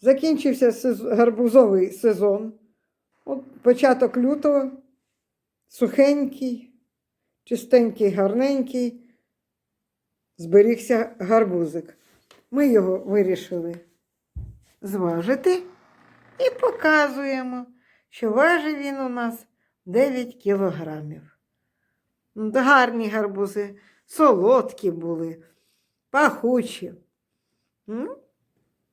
Закінчився гарбузовий сезон. От початок лютого, сухенький, чистенький, гарненький, зберігся гарбузик. Ми його вирішили зважити і показуємо, що важив він у нас 9 кілограмів. Ну, Гарні гарбузи, солодкі були, пахучі.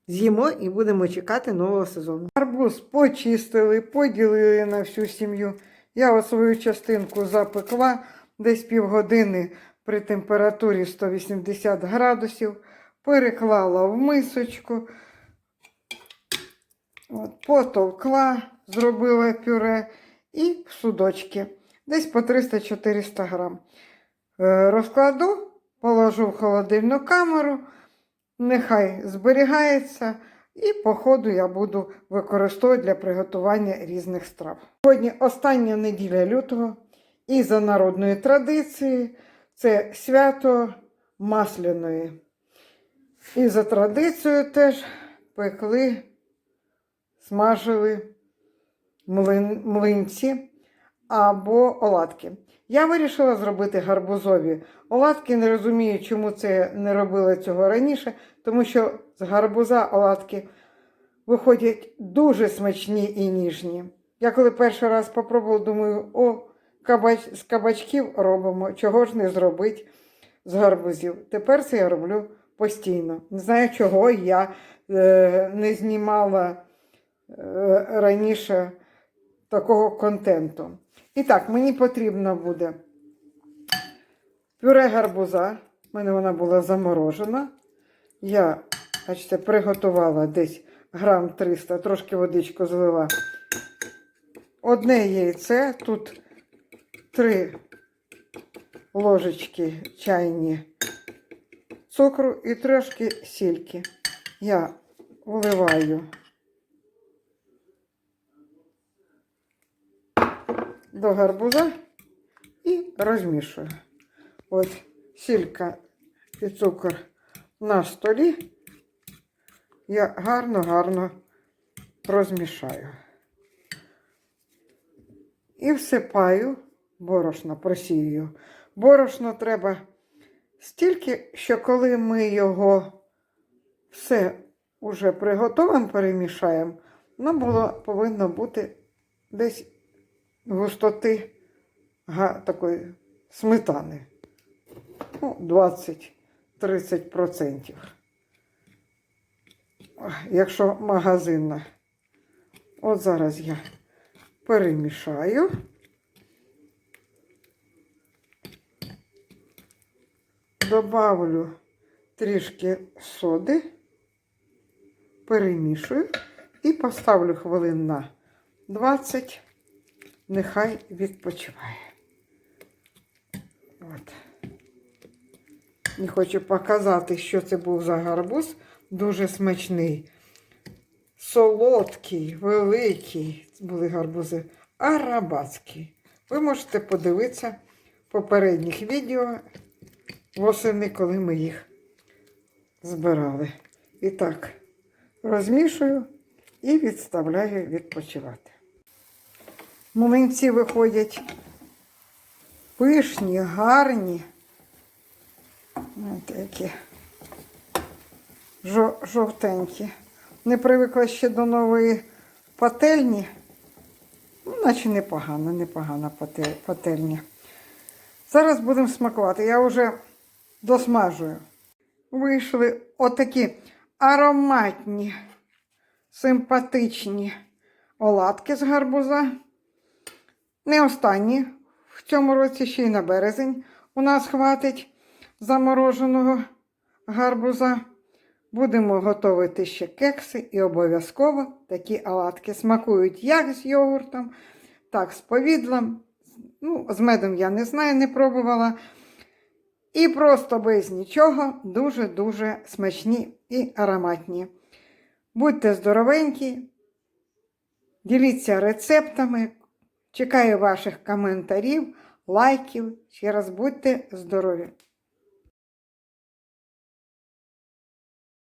З'їмо і будемо чекати нового сезону. Гарбуз почистили, поділили на всю сім'ю. Я свою частинку запекла десь півгодини при температурі 180 градусів, переклала в мисочку, от, потовкла, зробила пюре і в судочки. Десь по 300-400 грам. Е, Розкладу, положу в холодильну камеру, нехай зберігається, і по ходу я буду використовувати для приготування різних страв. Сьогодні остання неділя лютого, і за народною традицією це свято масляної. І за традицією теж пекли, смажили млин, млинці або оладки. Я вирішила зробити гарбузові оладки. Не розумію, чому це не робила цього раніше, тому що з гарбуза оладки виходять дуже смачні і ніжні. Я коли перший раз попробувала, думаю, о, кабач, з кабачків робимо, чого ж не зробити з гарбузів. Тепер це я роблю постійно. Не знаю, чого я е, не знімала е, раніше такого контенту. І так, мені потрібно буде пюре гарбуза. У мене вона була заморожена. Я, бачите, приготувала десь грам 300, трошки водичку злила. Одне яйце, тут три ложечки чайні цукру і трошки сільки. Я вливаю до гарбуза і розмішую. Ось сілька і цукор на столі. Я гарно-гарно розмішаю. І всипаю борошно, просію. Борошно треба стільки, що коли ми його все уже приготовимо, перемішаємо, воно було, повинно бути десь густоти такої сметани. Ну, 20-30%. Якщо магазинна. От зараз я перемішаю. Добавлю трішки соди, перемішую і поставлю хвилин на 20 нехай відпочиває. От. Не хочу показати, що це був за гарбуз. Дуже смачний. Солодкий, великий були гарбузи, арабатський. Ви можете подивитися попередніх відео восени, коли ми їх збирали. І так, розмішую і відставляю відпочивати. Млинці виходять пишні, гарні. Ось такі жовтенькі. Не привикла ще до нової пательні. Ну, наче непогано, непогана пательня. Зараз будемо смакувати. Я вже досмажую. Вийшли отакі ароматні, симпатичні оладки з гарбуза. Не останні. В цьому році ще й на березень у нас хватить замороженого гарбуза. Будемо готувати ще кекси і обов'язково такі оладки смакують як з йогуртом, так з повідлом. Ну, з медом я не знаю, не пробувала. І просто без нічого дуже-дуже смачні і ароматні. Будьте здоровенькі, діліться рецептами. Чекаю ваших коментарів, лайків. Ще раз будьте здорові!